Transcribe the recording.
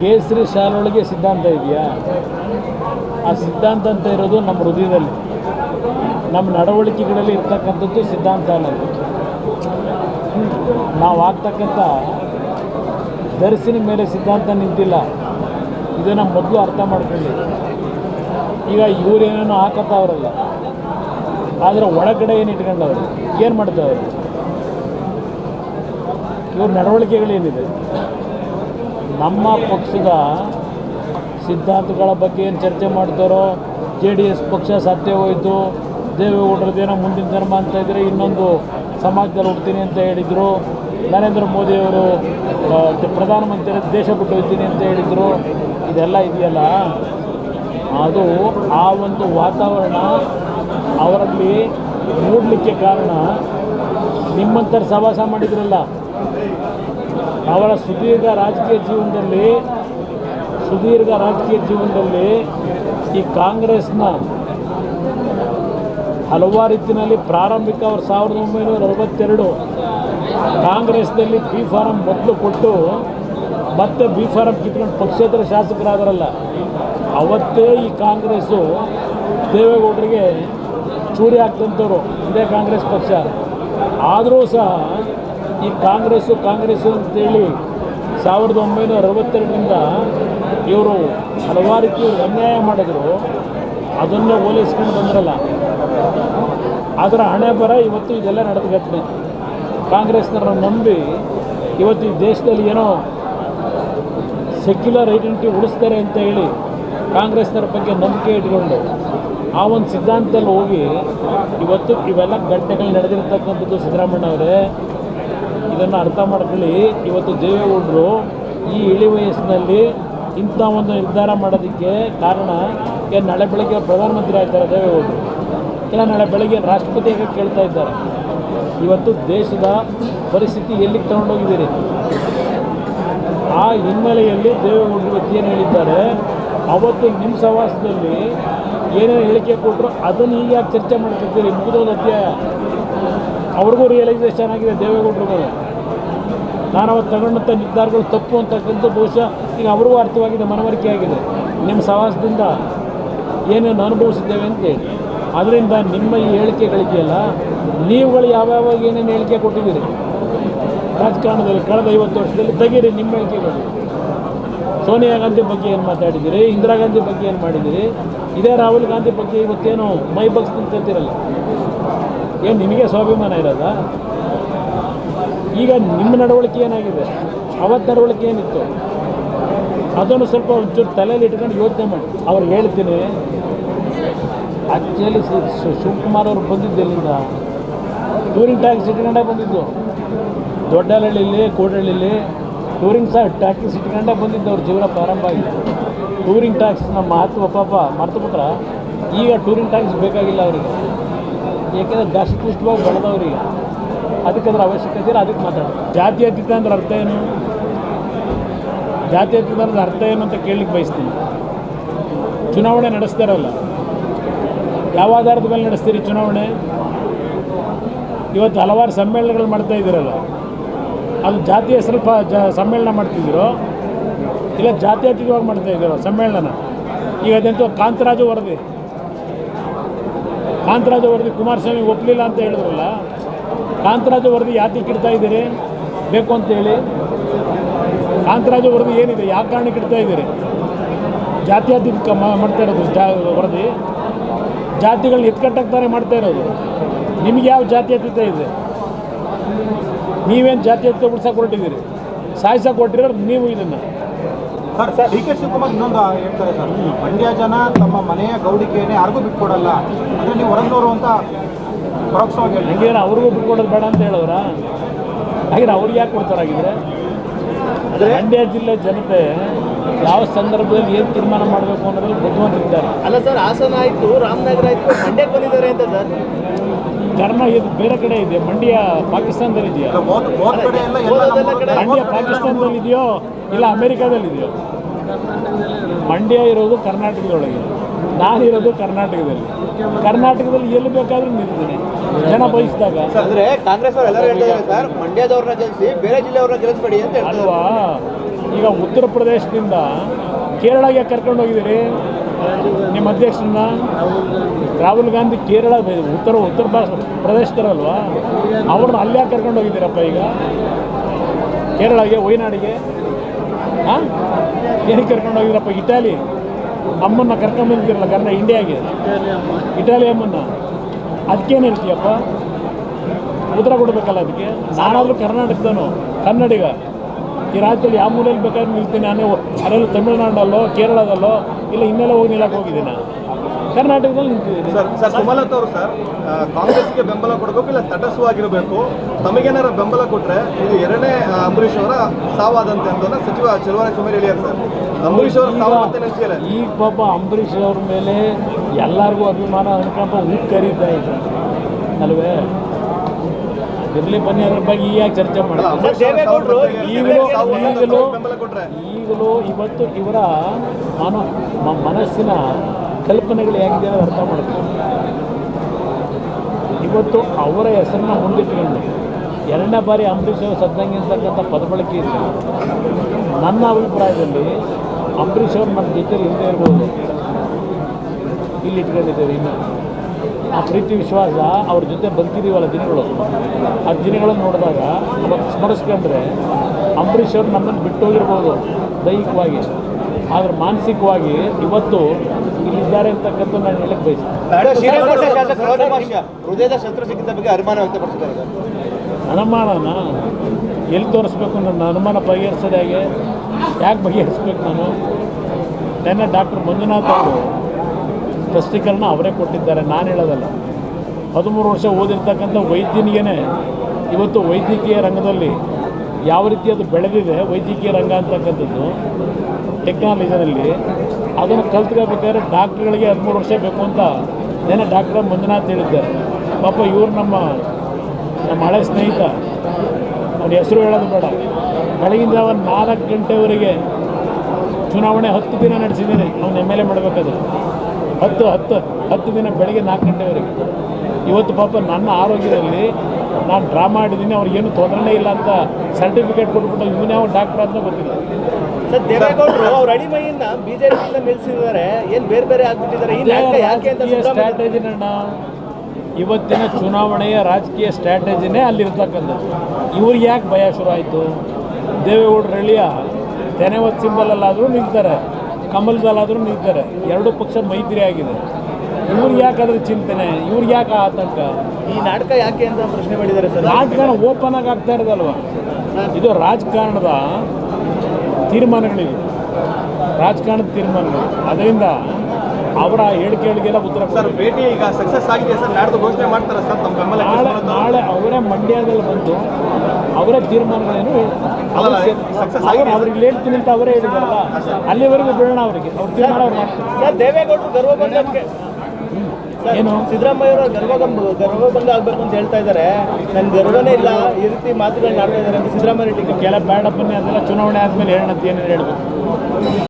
ಕೇಸರಿ ಶಾಲೊಳಗೆ ಸಿದ್ಧಾಂತ ಇದೆಯಾ? ಆ ಸಿದ್ಧಾಂತ ಅಂತ ಇರೋದು ನಮ್ಮ ಹೃದಯದಲ್ಲಿ. ನಮ್ಮ ನಡವಳಿಕೆಗಳಲ್ಲಿ ಇರ್ತಕ್ಕಂಥದ್ದು ಸಿದ್ಧಾಂತ ಅನ್ನೋದು. ನಾವು ಆಗ್ತಕ್ಕಂಥ ದರ್ಶನ ಮೇಲೆ ಸಿದ್ಧಾಂತ ನಿಂತಿಲ್ಲ. ಇದನ್ನು ಮೊದಲು ಅರ್ಥ ಮಾಡ್ಕೊಳ್ಳಿ. ಈಗ ಇವರೇನೇನೋ ಹಾಕತ್ತವ್ರಲ್ಲ. ಆದರೆ ಒಳಗಡೆ ಏನು ಇಟ್ಕೊಂಡವ್ರು? ಏನು ಮಾಡ್ತಾವ್ರು? ಇವ್ರ ನಡವಳಿಕೆಗಳೇನಿದೆ? ನಮ್ಮ ಪಕ್ಷದ ಸಿದ್ಧಾಂತಗಳ ಬಗ್ಗೆ ಏನು ಚರ್ಚೆ ಮಾಡ್ತಾರೋ, ಜೆ ಡಿ ಎಸ್ ಪಕ್ಷ ಸತ್ಯ ಹೋಯಿತು ದೇವೇಗೌಡರದ್ದೇನೋ ಮುಂದಿನ ಧರ್ಮ ಅಂತ ಇದ್ದರೆ ಇನ್ನೊಂದು ಸಮಾಜದಲ್ಲಿ ಹುಡ್ತೀನಿ ಅಂತ ಹೇಳಿದರು, ನರೇಂದ್ರ ಮೋದಿಯವರು ಪ್ರಧಾನಮಂತ್ರಿ ದೇಶ ಬಿಟ್ಟು ಹೋಗ್ತೀನಿ ಅಂತ ಹೇಳಿದರು, ಇದೆಲ್ಲ ಇದೆಯಲ್ಲ? ಅದು ಆ ಒಂದು ವಾತಾವರಣ ಅವರಲ್ಲಿ ಮೂಡಲಿಕ್ಕೆ ಕಾರಣ ನಿಮ್ಮಂತರ ಸವಾಸ ಮಾಡಿದ್ರಲ್ಲ. ಅವರ ಸುದೀರ್ಘ ರಾಜಕೀಯ ಜೀವನದಲ್ಲಿ, ಸುದೀರ್ಘ ರಾಜಕೀಯ ಜೀವನದಲ್ಲಿ ಈ ಕಾಂಗ್ರೆಸ್ನ ಹಲವಾರು ರೀತಿಯಲ್ಲಿ ಪ್ರಾರಂಭಿಕ ಅವರು ಸಾವಿರದ ಒಂಬೈನೂರ ಅರವತ್ತೆರಡು ಕಾಂಗ್ರೆಸ್ನಲ್ಲಿ ಬಿ ಫಾರಂ ಮೊದಲು ಕೊಟ್ಟು ಮತ್ತೆ ಬಿ ಫಾರಂ ಕಿತ್ಕೊಂಡು ಪಕ್ಷೇತರ ಶಾಸಕರಾದರಲ್ಲ, ಅವತ್ತೇ ಈ ಕಾಂಗ್ರೆಸ್ಸು ದೇವೇಗೌಡರಿಗೆ ಚೂರಿ ಹಾಕ್ತಂಥವ್ರು ಇದೇ ಕಾಂಗ್ರೆಸ್ ಪಕ್ಷ. ಆದರೂ ಸಹ ಈ ಕಾಂಗ್ರೆಸ್ಸು ಕಾಂಗ್ರೆಸ್ಸು ಅಂತೇಳಿ ಸಾವಿರದ ಒಂಬೈನೂರ ಅರವತ್ತೆರಡರಿಂದ ಇವರು ಹಲವಾರು ರೀತಿ ಅನ್ಯಾಯ ಮಾಡಿದ್ರು. ಅದನ್ನೇ ಹೋಲಿಸ್ಕೊಂಡು ಬಂದ್ರಲ್ಲ. ಅದರ ಹಣೆ ಬರ ಇವತ್ತು ಇದೆಲ್ಲ ನಡೆದ ಘಟನೆ. ನಂಬಿ ಇವತ್ತು ಈ ದೇಶದಲ್ಲಿ ಏನೋ ಸೆಕ್ಯುಲರ್ ಐಡೆಂಟಿಟಿ ಉಳಿಸ್ತಾರೆ ಅಂತ ಹೇಳಿ ಕಾಂಗ್ರೆಸ್ನವ್ರ ಬಗ್ಗೆ ನಂಬಿಕೆ ಇಟ್ಕೊಂಡು ಆ ಒಂದು ಸಿದ್ಧಾಂತದಲ್ಲಿ ಹೋಗಿ ಇವತ್ತು ಇವೆಲ್ಲ ಘಟನೆಗಳು ನಡೆದಿರ್ತಕ್ಕಂಥದ್ದು ಸಿದ್ದರಾಮಣ್ಣ ಅವರೇ. ಇದನ್ನು ಅರ್ಥ ಮಾಡ್ಕೊಳ್ಳಿ. ಇವತ್ತು ದೇವೇಗೌಡರು ಈ ಇಳಿ ವಯಸ್ಸಿನಲ್ಲಿ ಇಂಥ ಒಂದು ನಿರ್ಧಾರ ಮಾಡೋದಕ್ಕೆ ಕಾರಣ ಏನು ನಾಳೆ ಬೆಳಗ್ಗೆ ಪ್ರಧಾನಮಂತ್ರಿ ಆಗ್ತಾರೆ ದೇವೇಗೌಡರು. ಇಲ್ಲ ನಾಳೆ ಬೆಳಗ್ಗೆ ರಾಷ್ಟ್ರಪತಿಯಾಗಿ ಕೇಳ್ತಾ ಇದ್ದಾರೆ? ಇವತ್ತು ದೇಶದ ಪರಿಸ್ಥಿತಿ ಎಲ್ಲಿಗೆ ತಗೊಂಡೋಗಿದ್ದೀರಿ? ಆ ಹಿನ್ನೆಲೆಯಲ್ಲಿ ದೇವೇಗೌಡರು ಇವತ್ತು ಏನು ಹೇಳಿದ್ದಾರೆ. ಅವತ್ತು ನಿಮ್ಮ ಸವಾಸದಲ್ಲಿ ಏನೇನು ಹೇಳಿಕೆ ಕೊಟ್ಟರು ಅದನ್ನು ಈಗ ಚರ್ಚೆ ಮಾಡ್ತಿದ್ದೀರಿ? ಮುಗಿದೋದು ಅಧ್ಯಾಯ. ಅವ್ರಿಗೂ ರಿಯಲೈಸೇಷನ್ ಆಗಿದೆ ದೇವೇಗೌಡರಿಗೂ ನಾನು ಅವತ್ತು ತಗೊಂಡಂಥ ನಿರ್ಧಾರಗಳು ತಪ್ಪು ಅಂತಕ್ಕಂಥ ಬಹುಶಃ ಈಗ ಅವ್ರಿಗೂ ಅರ್ಥವಾಗಿದೆ, ಮನವರಿಕೆ ಆಗಿದೆ. ನಿಮ್ಮ ಸವಾಸದಿಂದ ಏನೇನು ಅನುಭವಿಸಿದ್ದೇವೆ ಅಂತೇಳಿ ಅದರಿಂದ ನಿಮ್ಮ ಈ ಹೇಳಿಕೆಗಳಿಗೆಲ್ಲ ನೀವುಗಳು ಯಾವ್ಯಾವ ಏನೇನು ಹೇಳಿಕೆ ಕೊಟ್ಟಿದ್ದೀರಿ? ರಾಜಕಾರಣದಲ್ಲಿ ಕಳೆದ ಐವತ್ತು ವರ್ಷದಲ್ಲಿ ತೆಗೀರಿ ನಿಮ್ಮ ಹೇಳಿಕೆಗಳು. ಸೋನಿಯಾ ಗಾಂಧಿ ಬಗ್ಗೆ ಏನು ಮಾತಾಡಿದ್ದೀರಿ? ಇಂದಿರಾ ಗಾಂಧಿ ಬಗ್ಗೆ ಏನು ಮಾಡಿದ್ದೀರಿ? ಇದೇ ರಾಹುಲ್ ಗಾಂಧಿ ಬಗ್ಗೆ ಇವತ್ತೇನು ಮೈ ಬಗ್ಸ್ ನಿಂತಿರಲ್ಲ ಏನು ನಿಮಗೆ ಸ್ವಾಭಿಮಾನ ಇರೋದ? ಈಗ ನಿಮ್ಮ ನಡವಳಿಕೆ ಏನಾಗಿದೆ? ಅವತ್ತು ನಡವಳಿಕೆ ಏನಿತ್ತು? ಅದನ್ನು ಸ್ವಲ್ಪ ಒಂಚೂರು ತಲೆಯಲ್ಲಿ ಇಟ್ಕೊಂಡು ಯೋಚನೆ ಮಾಡಿ. ಅವ್ರು ಹೇಳ್ತೀನಿ. ಆ್ಯಕ್ಚುಲಿ ಶಿವಕುಮಾರ್ ಅವರು ಬಂದಿದ್ದು ಎಲ್ಲಿಂದ? ಟೂರಿಂಗ್ ಟ್ಯಾಕ್ಸ್ ಇಟ್ಕೊಂಡೇ ಬಂದಿದ್ದು. ದೊಡ್ಡಹಳ್ಳಿಲಿ, ಕೋಡಹಳ್ಳಿಲಿ ಟೂರಿಂಗ್ ಸಹ ಟ್ಯಾಕ್ಸ್ ಇಟ್ಕೊಂಡೇ ಬಂದಿದ್ದು ಅವ್ರ ಜೀವನ ಪ್ರಾರಂಭ ಆಗಿದೆ. ಟೂರಿಂಗ್ ಟ್ಯಾಕ್ಸ್ ನಮ್ಮ ಮಹತ್ವ ಪಾಪ ಮರ್ತು ಬಿಟ್ರೆ. ಈಗ ಟೂರಿಂಗ್ ಟ್ಯಾಕ್ಸ್ ಬೇಕಾಗಿಲ್ಲ ಅವರಿಗೆ. ಏಕೆಂದರೆ ದಶಪುಷ್ಟವಾಗಿ ಬೆಳೆದವ್ರಿಗೆ ಅದಕ್ಕೆ ಅದ್ರ ಅವಶ್ಯಕತೆ ಇಲ್ಲ ಅದಕ್ಕೆ ಮಾತಾಡೋದು ಜಾತ್ಯತೀತ ಅಂದ್ರೆ ಅರ್ಥ ಏನು? ಜಾತ್ಯತೀತ ಅಂದ್ರೆ ಅರ್ಥ ಏನು ಅಂತ ಕೇಳಲಿಕ್ಕೆ ಬಯಸ್ತೀನಿ. ಚುನಾವಣೆ ನಡೆಸ್ತಾರಲ್ಲ ಯಾವ ಆಧಾರದ ಮೇಲೆ ನಡೆಸ್ತೀರಿ ಚುನಾವಣೆ? ಇವತ್ತು ಹಲವಾರು ಸಮ್ಮೇಳನಗಳು ಮಾಡ್ತಾ ಇದ್ದೀರಲ್ಲ. ಅದು ಜಾತಿಯ ಸ್ವಲ್ಪ ಜ ಸಮ್ಮೇಳನ ಮಾಡ್ತಿದ್ದೀರೋ? ಇಲ್ಲ ಜಾತ್ಯತೀತವಾಗಿ ಮಾಡ್ತಾ ಇದ್ದೀರೋ ಸಮ್ಮೇಳನ ಈಗ ಅದಂತೂ ಕಾಂತರಾಜು ವರದಿ. ಕಾಂತರಾಜು ವರದಿ ಕುಮಾರಸ್ವಾಮಿ ಒಪ್ಪಲಿಲ್ಲ ಅಂತ ಹೇಳಿದ್ರಲ್ಲ, ಕಾಂತರಾಜ ವರದಿ ಯಾತಕ್ಕೆ ಇಡ್ತಾ ಇದ್ದೀರಿ? ಬೇಕು ಅಂತೇಳಿ ಕಾಂತರಾಜ ವರದಿ ಏನಿದೆ? ಯಾವ ಕಾರಣಕ್ಕೆ ಇಡ್ತಾ ಇದ್ದೀರಿ? ಜಾತ್ಯಾತೀತ ಮಾಡ್ತಾ ಇರೋದು ಜಾ, ವರದಿ. ಜಾತಿಗಳನ್ನ ಎತ್ಕಟ್ಟಾಗ್ತಾರೆ ಮಾಡ್ತಾ ಇರೋದು. ನಿಮ್ಗೆ ಯಾವ ಜಾತ್ಯತೀತ ಇದೆ? ನೀವೇನು ಜಾತ್ಯತೀತ ಉಳ್ಸಕ್ಕೆ ಹೊರಟಿದ್ದೀರಿ? ಸಾಯಿಸಕ್ಕೆ ಹೊರಟಿರೋರು ನೀವು ಇದನ್ನು. Sir sir D K Shivakumar ಇನ್ನೊಂದು ಹೇಳ್ತಾರೆ ಸರ್ ಮಂಡ್ಯ ಜನ ತಮ್ಮ ಮನೆಯ ಗೌಡಿಕೆಯನ್ನೇ ಯಾರಿಗೂ ಬಿಟ್ಕೊಡಲ್ಲ. ಅಂದ್ರೆ ನೀವು ಹೊರಗ್ನೋರು ಅಂತ ಪರೋಕ್ಷವಾಗಿ ಹೇಳಿ ಹಂಗೇನು ಅವ್ರಿಗೂ ಬಿಟ್ಕೊಡೋದು ಬೇಡ ಅಂತ ಹೇಳೋರ? ಹಾಗೆ ಅವ್ರಿಗೆ ಯಾಕೆ ಕೊಡ್ತಾರಾಗಿದ್ರೆ ಮಂಡ್ಯ ಜಿಲ್ಲೆ ಜನತೆ ಯಾವ ಸಂದರ್ಭದಲ್ಲಿ ಏನು ತೀರ್ಮಾನ ಮಾಡಬೇಕು ಅನ್ನೋದ್ರಲ್ಲಿ ಬುದ್ಧಿವಂತರಿದ್ದಾರೆ ಅಲ್ಲ ಸರ್ ಹಾಸನ ಆಯಿತು ರಾಮನಗರ ಆಯ್ತು ಮಂಡ್ಯಕ್ಕೆ ಬಂದಿದ್ದಾರೆ ಅಂತ ಸರ್. ಕರ್ನ ಇದು ಬೇರೆ ಕಡೆ ಇದೆ. ಮಂಡ್ಯ ಪಾಕಿಸ್ತಾನದಲ್ಲಿ ಇದೆಯಾ ಹೋದ ಹೋದ ಕಡೆ ಎಲ್ಲ ಎಲ್ಲ ಹೋದದೆಲ್ಲ ಕಡೆ ನಮ್ಮ- ಮಂಡ್ಯ ಪಾಕಿಸ್ತಾನದಲ್ಲಿ ಇದೆಯೋ ಇಲ್ಲ ಅಮೇರಿಕಾದಲ್ಲಿದೆಯೋ? ಮಂಡ್ಯ ಇರೋದು ಕರ್ನಾಟಕದೊಳಗೆ. ನಾನಿರೋದು ಕರ್ನಾಟಕದಲ್ಲಿ. ಕರ್ನಾಟಕದಲ್ಲಿ ಎಲ್ಲಿ ಬೇಕಾದ್ರೂ ನಿಲ್ತೀನಿ ಜನ ಬಯಸಿದಾಗ. ಅಂದ್ರೆ ಕಾಂಗ್ರೆಸ್ ಅವರು ಎಲ್ಲರೂ ಹೇಳ್ತಿದ್ದಾರೆ ಸರ್ ಮಂಡ್ಯದವ್ರನ್ನ ಗೆಲ್ಲಿಸಿ ಬೇರೆ ಜಿಲ್ಲೆಯವ್ರನ್ನ ಗೆಲ್ಲಿಸಬೇಡಿ ಅಂತ ಹೇಳ್ತಾರೆ ಅಲ್ವಾ? ಈಗ ಉತ್ತರ ಪ್ರದೇಶದಿಂದ ಕೇರಳಗೆ ಕರ್ಕೊಂಡು ಹೋಗಿದ್ದೀರಿ ನಿಮ್ಮ ಅಧ್ಯಕ್ಷರನ್ನ ರಾಹುಲ್ ಗಾಂಧಿ ಕೇರಳ ಉತ್ತರ ಉತ್ತರ ಭಾರತ ಪ್ರದೇಶದರಲ್ವಾ ಅವ್ರನ್ನ ಅಲ್ಲೇ ಕರ್ಕೊಂಡು ಹೋಗಿದ್ದೀರಪ್ಪ ಈಗ? ಕೇರಳಗೆ, ವಯನಾಡಿಗೆ? ಹಾಂ ಏನಕ್ಕೆ ಕರ್ಕೊಂಡು ಹೋಗಿದ್ದೀರಪ್ಪ ಇಟಾಲಿ? ಅಮ್ಮನ್ನ ಕರ್ಕೊಂಡು ಬಂದಿದ್ದೀರಲ್ಲ ಕನ್ನಡ ಇಂಡಿಯಾಗೆ? ಇಟಾಲಿ ಅಮ್ಮನ್ನ? ಅದಕ್ಕೇನು ಹೇಳ್ತೀಯಪ್ಪ? ಉತ್ತರ ಕೊಡಬೇಕಲ್ಲ ಅದಕ್ಕೆ? ನಾನಾದರೂ ಕರ್ನಾಟಕದನು ಕನ್ನಡಿಗ. ಈ ರಾಜ್ಯದಲ್ಲಿ ಯಾವ ಮೂಲೆಯಲ್ಲಿ ಬೇಕಾದ್ರೆ ನಿಲ್ತೀನಿ. ನಾನು ಅದರಲ್ಲೂ ತಮಿಳುನಾಡಲ್ಲೋ ಕೇರಳದಲ್ಲೋ ಇಲ್ಲ ಇನ್ನೆಲ್ಲ ಹೋಗಿ ನಿಲ್ಲಕ್ಕೆ ಹೋಗಿದ್ದೀನಿ? ಕರ್ನಾಟಕದಲ್ಲಿ ನಿಂತಿದ್ದೀನಿ. ಸರ್ ಸರ್ ಸುಮಲತಾ ಅವರು ಸರ್ ಕಾಂಗ್ರೆಸ್ಗೆ ಬೆಂಬಲ ಕೊಡಬೇಕು ಇಲ್ಲ ತಟಸ್ಥವಾಗಿರಬೇಕು ತಮಗೇನಾರ ಬೆಂಬಲ ಕೊಟ್ಟರೆ ಇದು ಎರಡನೇ ಅಂಬರೀಷ್ ಅವರ ಸಾವಾದಂತೆ ಅಂತ ಸಚಿವ ಚಲುವರಾಯ ಸುಮೇರ್ ಹೇಳಿದ್ದಾರೆ ಸರ್. ಅಂಬರೀಷ್ ಅವರ ಸಾವು ಮತ್ತೆ ಈಗ ಪಾಪ ಅಂಬರೀಷ್ ಅವ್ರ ಮೇಲೆ ಎಲ್ಲರಿಗೂ ಅಭಿಮಾನ ಅನ್ಕೊಂಡ ಊಟ ಕರೀತಾ ಇದೆ ಅಲ್ವೇ? ಇರಲಿ ಬನ್ನಿ ಅದ್ರ ಬಗ್ಗೆ ಈಗ ಚರ್ಚೆ ಮಾಡಿದ್ರು ಈಗಲೂ ಈಗಲೂ ಈಗಲೂ ಇವತ್ತು ಇವರ ಮನೋ ಮನಸ್ಸಿನ ಕಲ್ಪನೆಗಳು ಹೇಗಿದೆ ಅಂತ ಅರ್ಥ ಮಾಡ್ತೀವಿ ಇವತ್ತು ಅವರ ಹೆಸರನ್ನ ಮುಂದಿಟ್ಕೊಂಡು ಎರಡನೇ ಬಾರಿ ಅಂಬರೀಷ್ ಅವರು ಸದ್ದಂಗೆ ಅಂತಕ್ಕಂಥ ಪದಬಳಕೆ ಇಲ್ಲ ನನ್ನ ಅಭಿಪ್ರಾಯದಲ್ಲಿ ಅಂಬರೀಷ್ ಅವರು ನಮ್ಮ ಜೊತೆಲಿ ಇಲ್ಲದೆ ಇರ್ಬೋದು. ಇಲ್ಲಿ ಇಟ್ಕೊಂಡಿದ್ದೇವೆ ಇನ್ನು. ಆ ಪ್ರೀತಿ ವಿಶ್ವಾಸ ಅವ್ರ ಜೊತೆ ಬದುಕಿದೀವಲ್ಲ ದಿನಗಳು. ಆ ದಿನಗಳನ್ನು ನೋಡಿದಾಗ ಅವತ್ತು ಸ್ಮರಿಸ್ಕೊಂಡ್ರೆ ಅಂಬರೀಷ್ ಅವರು ನಮ್ಮನ್ನು ಬಿಟ್ಟು ಹೋಗಿರ್ಬೋದು ದೈಹಿಕವಾಗಿ. ಆದರೆ ಮಾನಸಿಕವಾಗಿ ಇವತ್ತು ಇಲ್ಲಿದ್ದಾರೆ ಅಂತಕ್ಕಂಥ ನಾನು ಹೇಳಕ್ಕೆ ಬಯಸ್ತೀನಿ. ಹೃದಯದ ಶಸ್ತ್ರ ಸಿಕ್ಕಿದ ಹೃದಯದ ಶಸ್ತ್ರಚಿಕಿತ್ಸೆ ಬಗ್ಗೆ ಅನುಮಾನ ವ್ಯಕ್ತಪಡಿಸಿದ್ದಾರೆ ಅನುಮಾನನ ಎಲ್ಲಿ ತೋರಿಸ್ಬೇಕು ನನ್ನ ಅನುಮಾನ ಬಗೆಹರಿಸೋದು ಹೇಗೆ ಯಾಕೆ ಬಗೆಹರಿಸ್ಬೇಕು ನಾನು? ನೆನ್ನೆ ಡಾಕ್ಟರ್ ಮಂಜುನಾಥ್ ಅವರು ಸ್ಪಷ್ಟೀಕರಣ ಅವರೇ ಕೊಟ್ಟಿದ್ದಾರೆ, ನಾನು ಹೇಳೋದಲ್ಲ. ಹದಿಮೂರು ವರ್ಷ ಓದಿರ್ತಕ್ಕಂಥ ವೈದ್ಯನಿಗೇ ಇವತ್ತು ವೈದ್ಯಕೀಯ ರಂಗದಲ್ಲಿ ಯಾವ ರೀತಿ ಅದು ಬೆಳೆದಿದೆ, ವೈದ್ಯಕೀಯ ರಂಗ ಅಂತಕ್ಕಂಥದ್ದು, ಟೆಕ್ನಾಲಜಿನಲ್ಲಿ ಅದನ್ನು ಕಲ್ತ್ಕೋಬೇಕಾದ್ರೆ ಡಾಕ್ಟ್ರುಗಳಿಗೆ ಹದಿಮೂರು ವರ್ಷ ಬೇಕು ಅಂತ ನೆನೆ ಡಾಕ್ಟರ್ ಮಂಜುನಾಥ್ ಹೇಳಿದ್ದಾರೆ. ಪಾಪ ಇವ್ರು ನಮ್ಮ ನಮ್ಮ ಹಳೆ ಸ್ನೇಹಿತ, ಅವ್ರ ಹೆಸರು ಹೇಳೋದು ಬೇಡ. ಬೆಳಗಿನ ಜಾವ ನಾಲ್ಕು ಗಂಟೆವರೆಗೆ ಚುನಾವಣೆ ಹತ್ತು ದಿನ ನಡೆಸಿದ್ದೀನಿ, ಅವ್ನು ಎಂ ಎಲ್ ಎ ಮಾಡಬೇಕಾದ್ರೆ. ಹತ್ತು ಹತ್ತು ಹತ್ತು ದಿನ ಬೆಳಗ್ಗೆ ನಾಲ್ಕು ಗಂಟೆವರೆಗೆ. ಇವತ್ತು ಪಾಪ ನನ್ನ ಆರೋಗ್ಯದಲ್ಲಿ ನಾನು ಡ್ರಾ ಮಾಡಿದ್ದೀನಿ ಅವ್ರಿಗೇನು ತೊಂದರೆ ಇಲ್ಲ ಅಂತ ಸರ್ಟಿಫಿಕೇಟ್ ಕೊಟ್ಬಿಟ್ಟು ಇವನೇ ಯಾವ ಡಾಕ್ಟರ್ ಅಂತ ಗೊತ್ತಿಲ್ಲ. ಸರ್ ದೇವೇಗೌಡರು ಅವ್ರ ಅಡಿಮೈಯಿಂದ ಬಿಜೆಪಿಯಿಂದ ನಿಲ್ಸಿದ್ದಾರೆ ಏನು ಬೇರೆ ಬೇರೆ ಆಗ್ಬಿಟ್ಟಿದ್ದಾರೆ ಸಿದ್ದರಾಮಯ್ಯ ಇವತ್ತಿನ ಚುನಾವಣೆಯ ರಾಜಕೀಯ ಸ್ಟ್ರಾಟಜಿನೇ ಅಲ್ಲಿರ್ತಕ್ಕಂಥದ್ದು. ಇವ್ರಿಗೆ ಯಾಕೆ ಭಯ ಶುರು ಆಯಿತು? ದೇವೇಗೌಡರು ಎಳಿಯ ತೆನೆವತ್ ಸಿಂಬಲಲ್ಲಾದರೂ ನಿಲ್ತಾರೆ. ಕಮಲದಲ್ಲಾದರೂ ನಿಂತಾರೆ ಎರಡೂ ಪಕ್ಷ ಮೈತ್ರಿ ಆಗಿದೆ. ಇವ್ರಿಗೆ ಯಾಕೆ ಅದ್ರ ಚಿಂತನೆ? ಇವ್ರಿಗೆ ಯಾಕೆ ಆತಂಕ? ಈ ನಾಟಕ ಯಾಕೆ ಅಂತ ಪ್ರಶ್ನೆ ಮಾಡಿದ್ದಾರೆ ಸರ್? ರಾಜಕಾರಣ ಓಪನ್ ಆಗಿ ಆಗ್ತಾ ಇರೋದಲ್ವ? ಇದು ರಾಜಕಾರಣದ ತೀರ್ಮಾನಗಳಿವೆ. ರಾಜಕಾರಣದ ತೀರ್ಮಾನಗಳು. ಅದರಿಂದ ಅವರ ಹೇಳಿಕೆಗಳಿಗೆಲ್ಲ ಉತ್ತರ ಸರ್. ಭೇಟಿ ಈಗ ಸಕ್ಸಸ್ ಆಗಿದೆ ಸರ್. ನಾಡ್ದು ಘೋಷಣೆ ಮಾಡ್ತಾರೆ ಸರ್ ತಮ್ಮ ಬೆಂಬಲ ನಾಳೆ ನಾಳೆ ಅವರೇ ಮಂಡ್ಯದಲ್ಲಿ ಬಂದು ಅವರೇ ತೀರ್ಮಾನಗಳೇನು ಅಲ್ಲಲ್ಲ, ಅವ್ರಿಗೆ ಹೇಳ್ತೀನಿ ಅಂತ ಅವರೇ ಹೇಳಿದಾರಲ್ಲ ಅಲ್ಲಿವರೆಗೂ ಬಿಡೋಣ ಅವರಿಗೆ. ಅವರು ತೀರ್ಮಾನ ಅವ್ರು ಮಾಡ್ತಾರೆ. ದೇವೇಗೌಡರು ಸರ್, ಏನು? ಸಿದ್ದರಾಮಯ್ಯ ಗರ್ವ ಗರ್ವಗಂಬ ಗರ್ವಭಂಗ ಆಗ್ಬೇಕು ಅಂತ ಹೇಳ್ತಾ ಇದ್ದಾರೆ. ನನ್ ಗರ್ವನೇ ಇಲ್ಲ. ಈ ರೀತಿ ಮಾತುಗಳನ್ನ ಆಡ್ತಾ ಇದ್ದಾರೆ ಅಂತ ಸಿದ್ದರಾಮಯ್ಯ ಟೀಕೆ ಕೆಲ ಬೇಡಪ್ಪನೇ ಅದೆಲ್ಲ ಚುನಾವಣೆ ಆದಮೇಲೆ ಹೇಳೋಣ ಅಂತ ಏನೇನು ಹೇಳ್ಬೇಕು?